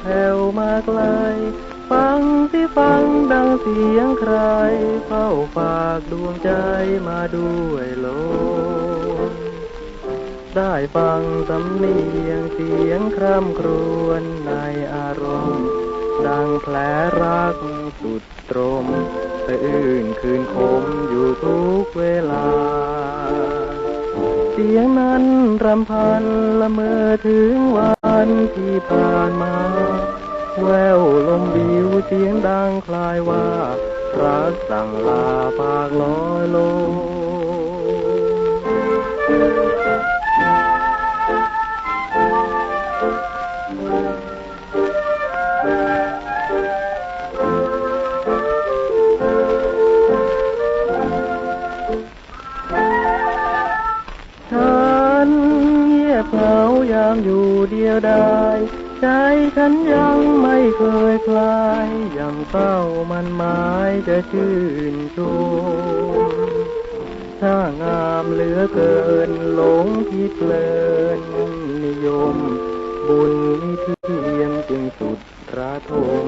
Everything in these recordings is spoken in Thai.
แผ่วมาไกล ฟังสิฟังดังเสียงใคร เฝ้าฝากดวงใจมาด้วยลมได้ฟังสำเนียงเสียงคร่ำครวญในอารมณ์ ดังแผลรักสุดตรมสะอื่นคืนคมอยู่ทุกเวลา เสียงนั้นรำพันละเมอถึงวันที่ผ่านมา แววลมวิวเสียงดังคลายว่ารักสั่งลาปากลอยลงฉันเงียบเหงายามอยู่เดียวดาย ใจฉันยังไม่เคยคลายยังเฝ้ามันหมายจะชื่นชมถ้างามเหลือเกินหลงพิเลินนิยม บุญนิเทียมจึงสุดระทม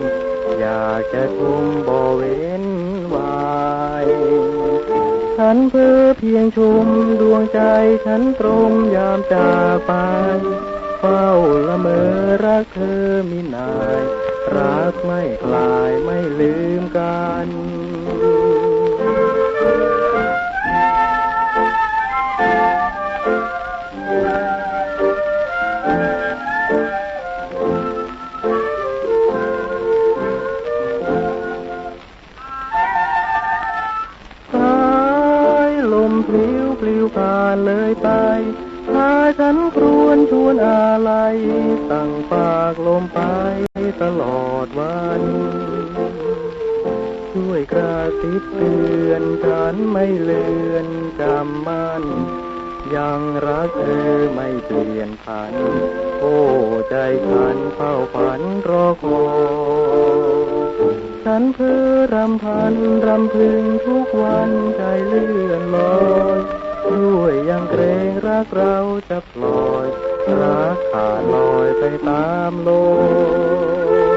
อยากจะชมบ่เว้นวายฉันเพื่อเพียงชมดวงใจฉันตรงยามจากไป รักเธอมินาย รักไม่คลายไม่ลืมกันสายลมพลิ้วปลิวผ่านเลยไป ฉันครวนชวนอะไรตั้งปากลมไปตลอดวัน ช่วยกระติบเตือนฉันไม่เลือนจำมันยังรักเธอไม่เปลี่ยนผัน โอ้ใจฉันเฝ้าฝันรอคอยฉันเพื่อรำพันรำพึงทุกวันใจเลื่อนลอย ด้วยยังเกรงรักเราจะปล่อยรักขาดลอยไปตามลม